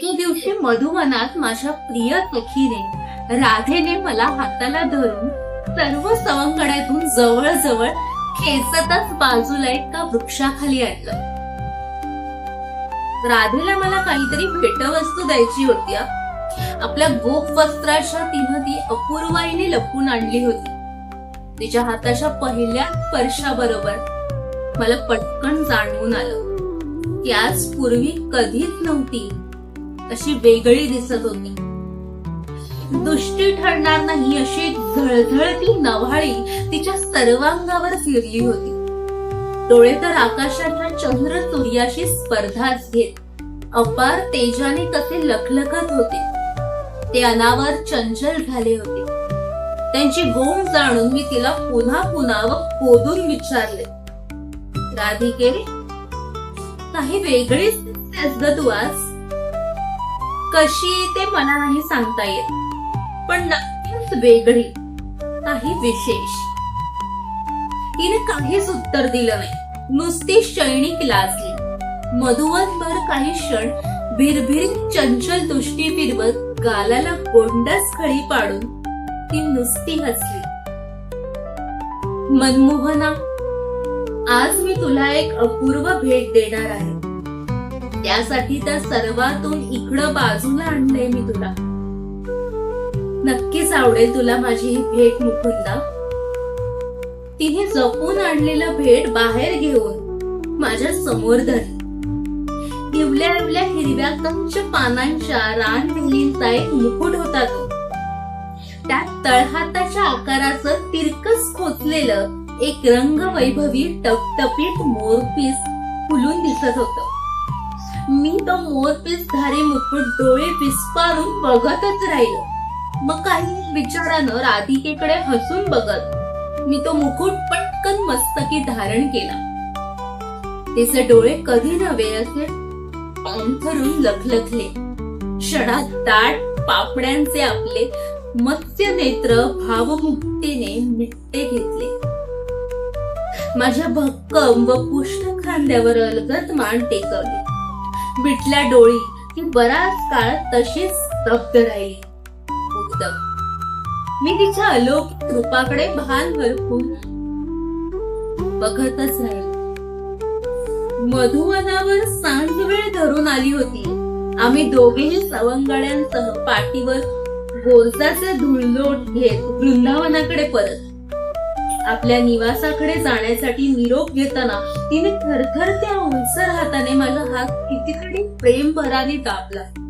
एके दिवशी मधुवनात माझ्या प्रिय पखीने राधेने मला हाताला धरून सर्व सवंगड्यातून जवळ खेचतच बाजूला एका वृक्षाखाली आणलं. राधेला मला काहीतरी भेटवस्तू द्यायची होती आपल्या गोप वस्त्राच्या तिनं ती अपूर्वाईने लपून आणली होती. तिच्या हाताच्या पहिल्या स्पर्शाबरोबर मला पटकन जाणवून आलं. त्याच पूर्वी कधीच नव्हती अशी वेगळी दिसत होती. दुष्टी ठरणार नाही अशी झळझळती नव्हाळी तिच्या सर्वांगावर फिरली होती. डोळे तर आकाशाच्या चंद्र सूर्याशी स्पर्धाच घेत अपार तेजाने कसे लखलखत होते. ते अनावर चंचल झाले होते. त्यांची गोम जाणून मी तिला पुन्हा पुन्हा व खोदून विचारले. राधिके काही वेगळीच दिसतेस ग तू आज? कशी ते मला नाही सांगता येत. पण नक्कीच वेगळी काही विशेष. तिने काहीच उत्तर दिलं नाही. नुसती शैणिक लाजली. मधुवनभर काही क्षण भिरभिरीत चंचल दृष्टी फिरवत गालाला गोंडस खळी पाडून ती नुसती हसली. मनमोहना आज मी तुला एक अपूर्व भेट देणार आहे. त्यासाठी त्या सर्वातून इकडं बाजूला आणलंय मी तुला. नक्कीच आवडेल तुला माझी ही भेट मुकुंदा. तिने जपून आणलेलं भेट बाहेर घेऊन माझ्यासमोर धरली. इवल्या इवल्या हिरव्या कंच पानांच्या रानवेलींचा एक मुकुट होता तो. त्यात तळहाताच्या आकाराचं तिरकस खोचलेलं एक रंग वैभवी टपटपीत मोरपीस फुलून दिसत होतं. मी तो मोरपीस धारी मुकुट डोळे विस्पारून बघतच राहिलो. मग काही विचारानं राधिकेकडे हसून बघत मी तो मुकुट पटकन मस्तकी धारण केला. तिचे डोळे कधी नव्हे असे पांथरून लखलखले. क्षणात दाट पापड्यांचे आपले मत्स्य नेत्र भावमुक्तीने मिट्टे घेतले. माझ्या भक्कम व पुष्ट खांद्यावर अलगत मान टेकवली. मिटल्या डोळी ही बराच काळ तशीच स्तब्ध राहिली. मी तिच्या अलौकिक रूपाकडे भान हरपून बघतच राहिले. मधुवनावर सांज वेळ धरून आली होती. आम्ही दोघेही सवंगड्यांसह पाठीवर गोरसाचे धुळलोट घेत वृंदावनाकडे परत आपल्या निवासाकडे जाण्यासाठी निरोप घेताना तिने थरथर त्या उंचर हाताने माझा हात कितीतरी प्रेम भराने दाबला.